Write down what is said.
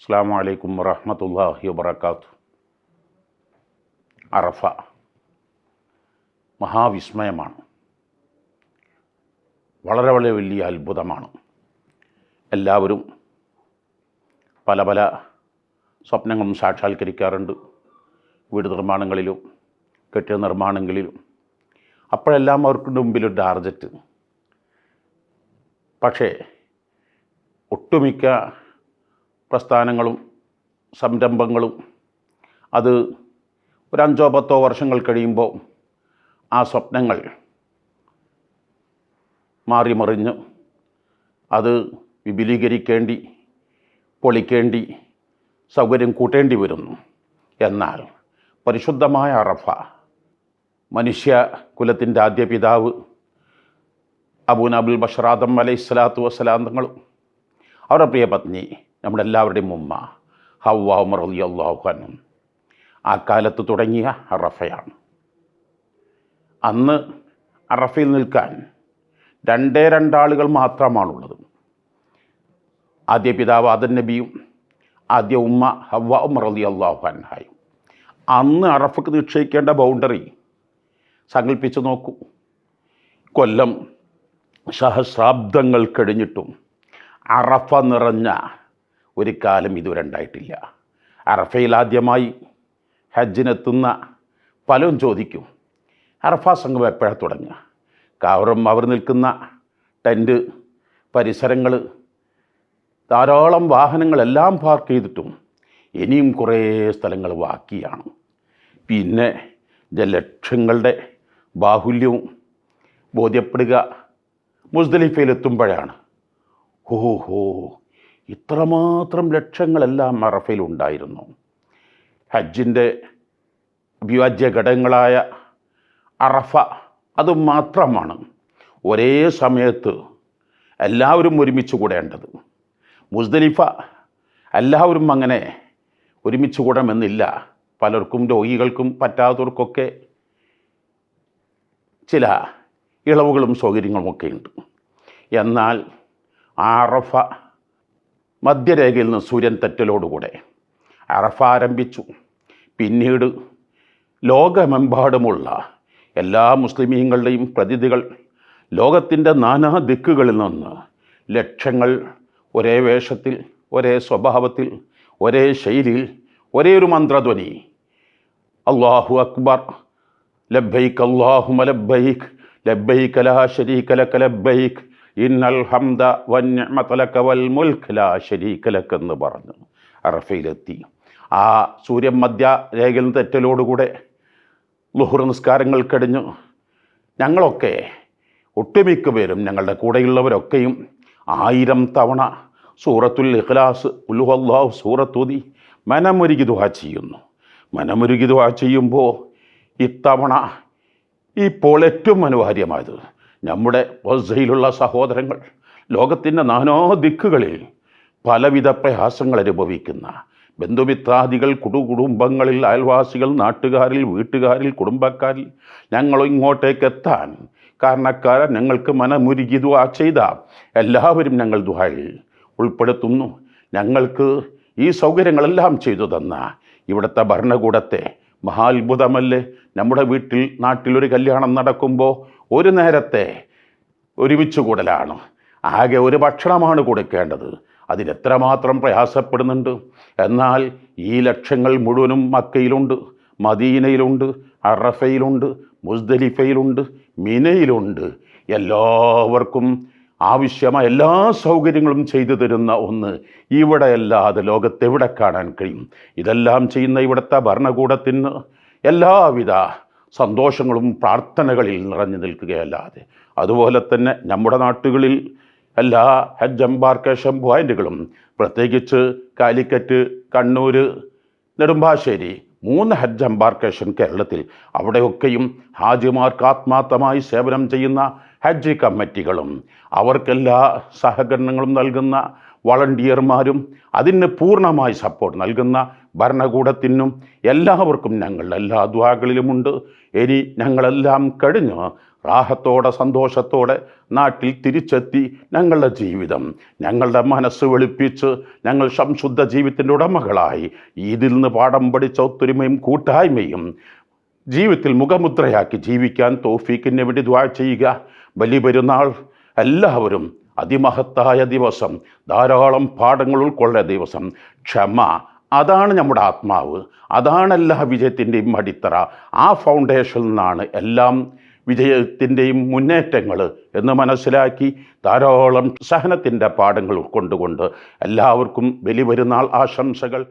അസ്സാം വലൈക്കും വറഹമത്തല്ലാഹി വബർക്കാത്തു അറഫ മഹാവിസ്മയമാണ്. വളരെ വളരെ വലിയ അത്ഭുതമാണ്. എല്ലാവരും പല പല സ്വപ്നങ്ങളും സാക്ഷാത്കരിക്കാറുണ്ട്. വീട് നിർമ്മാണങ്ങളിലും കെട്ടിട നിർമ്മാണങ്ങളിലും. അപ്പോഴെല്ലാം അവർക്ക് മുമ്പിൽ ഒരു ടാർജറ്റ്. പക്ഷേ ഒട്ടുമിക്ക പ്രസ്ഥാനങ്ങളും സംരംഭങ്ങളും അത് ഒരു അഞ്ചോ പത്തോ വർഷങ്ങൾ കഴിയുമ്പോൾ ആ സ്വപ്നങ്ങൾ മാറി മറിഞ്ഞ് അത് വിപുലീകരിക്കേണ്ടി പൊളിക്കേണ്ടി സൗകര്യം കൂട്ടേണ്ടി വരുന്നു. എന്നാൽ പരിശുദ്ധമായ അറഫ മനുഷ്യ കുലത്തിന്റെ ആദ്യ പിതാവ് അബൂൻ ബഷറാദം അലൈഹി സ്വലാത്തു വസ്സലാം തങ്ങളും അവരുടെ പ്രിയ പത്നി നമ്മുടെ എല്ലാവരുടെയും ഉമ്മ ഹവ്വ ഉമർ അലി അള്ളാഹുഖാനും ആ കാലത്ത് തുടങ്ങിയ അറഫയാണ്. അന്ന് അറഫയിൽ നിൽക്കാൻ രണ്ടേ രണ്ടാളുകൾ മാത്രമാണുള്ളത്. ആദ്യ പിതാവ് ആദൻ നബിയും ആദ്യ ഉമ്മ ഹവ്വ ഉമർ അലി അള്ളാഹുഖാനായും അന്ന് അറഫക്ക് നിക്ഷേപിക്കേണ്ട ബൗണ്ടറി സങ്കല്പിച്ച് നോക്കൂ. കൊല്ലം സഹസ്രാബ്ദങ്ങൾ കഴിഞ്ഞിട്ടും അറഫ നിറഞ്ഞ ഒരു കാലം ഇതുവരെ ഉണ്ടായിട്ടില്ല. അറഫയിൽ ആദ്യമായി ഹജ്ജിനെത്തുന്ന പലരും ചോദിക്കും അറഫ സംഘം എപ്പോഴാണ് തുടങ്ങുക? കാവറും അവർ നിൽക്കുന്ന ടെന്റ് പരിസരങ്ങൾ ധാരാളം വാഹനങ്ങളെല്ലാം പാർക്ക് ചെയ്തിട്ടും ഇനിയും കുറേ സ്ഥലങ്ങൾ ബാക്കിയാണ്. പിന്നെ ലക്ഷങ്ങളുടെ ബാഹുല്യവും ബോധ്യപ്പെടുക മുസ്ദലിഫയിലെത്തുമ്പോഴാണ്. ഓഹോ ഇത്രമാത്രം ലക്ഷങ്ങളെല്ലാം മറഫയിലുണ്ടായിരുന്നു ഹജ്ജിന്റെ അഭിവാജ്യ ഘടകങ്ങളായ അറഫ അത് മാത്രമാണ് ഒരേ സമയത്ത് എല്ലാവരും ഒരുമിച്ച് കൂടേണ്ടത്. മുസ്ദലിഫ എല്ലാവരും അങ്ങനെ ഒരുമിച്ച് കൂടണമെന്നില്ല. പലർക്കും രോഗികൾക്കും പറ്റാത്തവർക്കൊക്കെ ചില ഇളവുകളും സൗകര്യങ്ങളുമൊക്കെ ഉണ്ട് എന്നാൽ അറഫ മധ്യരേഖയിൽ നിന്ന് സൂര്യൻ തെറ്റലോടുകൂടെ. അറഫ ആരംഭിച്ചു. പിന്നീട് ലോകമെമ്പാടുമുള്ള എല്ലാ മുസ്ലിമീങ്ങളുടെയും പ്രതിനിധികൾ ലോകത്തിന്റെ നാനാ ദിക്കുകളിൽ നിന്ന് ലക്ഷങ്ങൾ ഒരേ വേഷത്തിൽ ഒരേ സ്വഭാവത്തിൽ ഒരേ ശൈലിയിൽ ഒരേ ഒരു മന്ത്രധ്വനി. അള്ളാഹു അക്ബർ ലബ്ബൈക്ക് അള്ളാഹു ലബ്ബൈക്ക് ലബ്ബൈക്ക് ലാ ശരീക ലക ലബ്ബൈക്ക് ഇന്നൽ ഹംദ വന്യമത ലക വൽ മുൽഖ് ലാ ശരീക ലക എന്ന് പറഞ്ഞു. അറഫയിലെത്തി. ആ സൂര്യൻ മധ്യ രേഖയിൽ തെറ്റലോടുകൂടെ ലുഹുർ നിസ്കാരങ്ങൾ കഴിഞ്ഞു. ഞങ്ങളൊക്കെ ഒട്ടുമിക്ക പേരും ഞങ്ങളുടെ കൂടെയുള്ളവരൊക്കെയും ആയിരം തവണ സൂറത്തുൽ ഇഖ്ലാസ് ഉലുഹല്ലാഹു സൂറത്തുതി മനമൊരുകി ദുഹ ചെയ്യുന്നു. മനമൊരുകി ദുഹ ചെയ്യുമ്പോൾ ഇത്തവണ ഇപ്പോൾ ഏറ്റവും അനിവാര്യമായത് നമ്മുടെ വസയിലുള്ള സഹോദരങ്ങൾ ലോകത്തിന്റെ നാനോ ദിക്കുകളിൽ പലവിധ പ്രയാസങ്ങൾ അനുഭവിക്കുന്ന ബന്ധുമിത്രാദികൾ കുടുകുടുംബങ്ങളിൽ അയൽവാസികൾ നാട്ടുകാരിൽ വീട്ടുകാരിൽ കുടുംബക്കാരിൽ ഞങ്ങൾ ഇങ്ങോട്ടേക്ക് എത്താൻ കാരണക്കാരൻ ഞങ്ങൾക്ക് മനമുരുകി ദുആ ചെയ്ത എല്ലാവരും ഞങ്ങൾ ദുഹായിൽ ഉൾപ്പെടുത്തുന്നു. ഞങ്ങൾക്ക് ഈ സൗകര്യങ്ങളെല്ലാം ചെയ്തു തന്ന ഇവിടുത്തെ ഭരണകൂടത്തെ മഹാത്ഭുതമല്ലേ? നമ്മുടെ വീട്ടിൽ നാട്ടിലൊരു കല്യാണം നടക്കുമ്പോൾ ഒരു നേരത്തെ ഒരുമിച്ച് കൂടലാണ്. ആകെ ഒരു ഭക്ഷണമാണ് കൊടുക്കേണ്ടത്. അതിനെത്രമാത്രം പ്രയാസപ്പെടുന്നുണ്ട്. എന്നാൽ ഈ ലക്ഷ്യങ്ങൾ മുഴുവനും മക്കയിലുണ്ട് മദീനയിലുണ്ട് അറഫയിലുണ്ട് മുസ്ദലിഫയിലുണ്ട് മിനയിലുണ്ട്. എല്ലാവർക്കും ആവശ്യമായ എല്ലാ സൗകര്യങ്ങളും ചെയ്തു തരുന്ന ഒന്ന് ഇവിടെയല്ലാതെ ലോകത്തെവിടെ കാണാൻ കഴിയും? ഇതെല്ലാം ചെയ്യുന്ന ഇവിടുത്തെ ഭരണകൂടത്തിന് എല്ലാവിധ സന്തോഷങ്ങളും പ്രാർത്ഥനകളിൽ നിറഞ്ഞു നിൽക്കുകയല്ലാതെ. അതുപോലെ തന്നെ നമ്മുടെ നാട്ടുകളിൽ എല്ലാ ഹജ്ജ് എംബാർക്കേഷൻ പോയിന്റുകളും പ്രത്യേകിച്ച് കാലിക്കറ്റ് കണ്ണൂർ നെടുമ്പാശ്ശേരി മൂന്ന് ഹജ്ജ് എംബാർക്കേഷൻ കേരളത്തിൽ അവിടെയൊക്കെയും ഹാജിമാർക്ക് ആത്മാർത്ഥമായി സേവനം ചെയ്യുന്ന ഹജ്ജ് കമ്മിറ്റികളും അവർക്കെല്ലാ സഹകരണങ്ങളും നൽകുന്ന വളണ്ടിയർമാരും അതിന് പൂർണമായി സപ്പോർട്ട് നൽകുന്ന ഭരണകൂടത്തിനും എല്ലാവർക്കും ഞങ്ങൾ എല്ലാ ദ്വാകളിലുമുണ്ട് ഇനി ഞങ്ങളെല്ലാം കഴിഞ്ഞ് റാഹത്തോടെ സന്തോഷത്തോടെ നാട്ടിൽ തിരിച്ചെത്തി ഞങ്ങളുടെ ജീവിതം ഞങ്ങളുടെ മനസ്സ് വെളുപ്പിച്ച് ഞങ്ങൾ സംശുദ്ധ ജീവിതത്തിന്റെ ഉടമകളായി ഇതിൽ നിന്ന് പാഠം പഠിച്ച ഒത്തൊരുമയും കൂട്ടായ്മയും ജീവിതത്തിൽ മുഖമുദ്രയാക്കി ജീവിക്കാൻ തോഫീക്കിന് വേണ്ടി ദ്വാ ചെയ്യുക. ബലി പെരുന്നാൾ എല്ലാവരും അതിമഹത്തായ ദിവസം ധാരാളം പാഠങ്ങൾ ഉൾക്കൊള്ള ദിവസം. ക്ഷമ അതാണ് നമ്മുടെ ആത്മാവ്. അതാണ് എല്ലാ വിജയത്തിന്റെയും അടിത്തറ. ആ ഫൗണ്ടേഷനിൽ നിന്നാണ് എല്ലാം വിജയത്തിന്റെയും മുന്നേറ്റങ്ങൾ എന്ന് മനസ്സിലാക്കി ധാരാളം സഹനത്തിന്റെ പാഠങ്ങൾ ഉൾക്കൊണ്ടുകൊണ്ട് എല്ലാവർക്കും ബലി ആശംസകൾ.